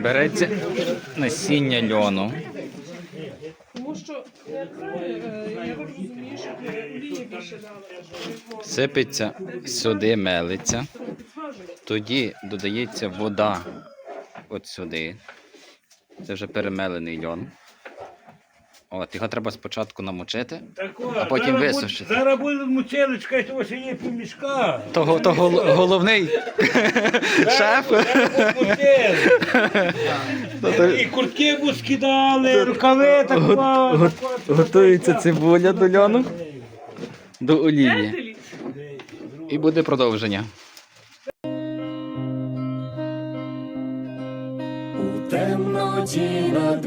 Береться насіння льону, Тому що, е, я розумію, що олії більше дали. сипеться сюди, мелиться. Тоді додається вода от сюди. Це вже перемелений льон. От, його треба спочатку намочити. Тако, А потім зараз висушити. буде- Зараз буде мучелочка, того що є півмішка. То, то гол- головний шеф. І куртки б скидали, рукави так. Го- Готується цибуля до льону, до олії. І буде продовження. У темноті над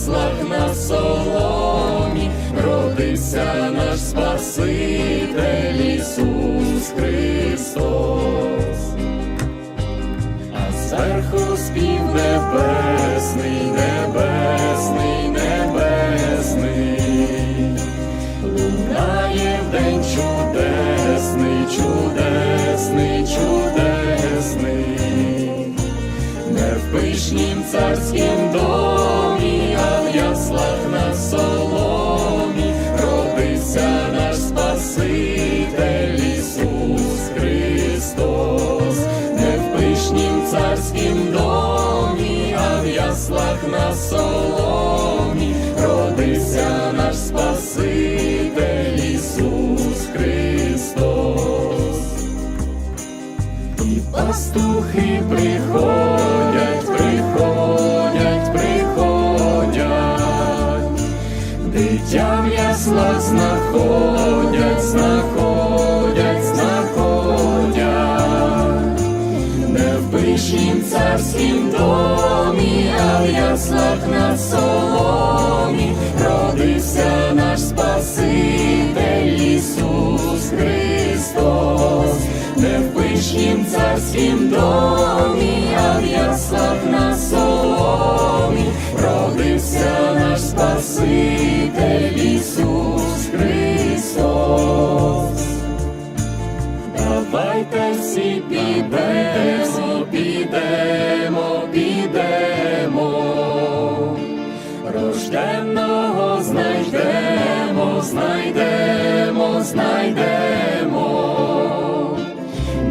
яслах на соломі родився наш Спаситель Ісус Христос. А зверху спів небесний, небесний, небесний, лунає в день чудесний, чудесний, чудесний, не в пишнім царськім домі, на соломі родився наш Спаситель Ісус Христос. І пастухи приходять, приходять, приходять, дитя в яслах знаходять, пишнім царськім домі, а в яслах на соломі родився наш Спаситель Ісус Христос, не в пишнім царськім домі, а в яслах на соломі родився наш Спаситель Ісус Христос. Давайте всі підемо, підемо, підемо, рожденного знайдемо, знайдемо, знайдемо,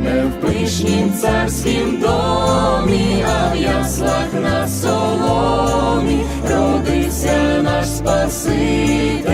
не в пишнім царськім домі, а в яслах на соломі. Родився наш Спаситель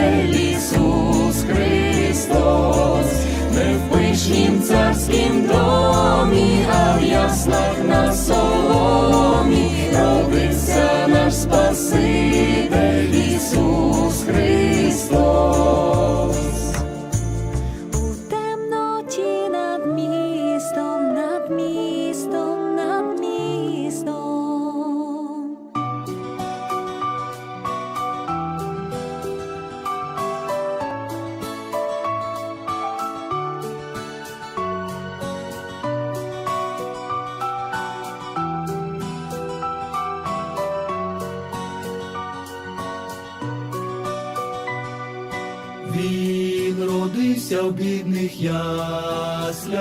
Він родився в бідних яслях,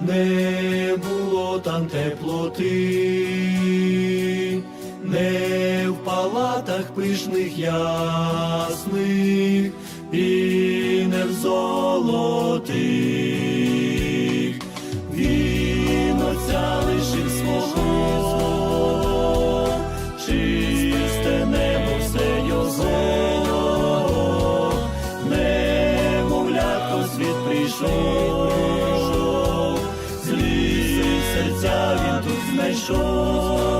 не було там теплоти, не в палатах пишних ясних, і прийшов, злі серця він тут знайшов,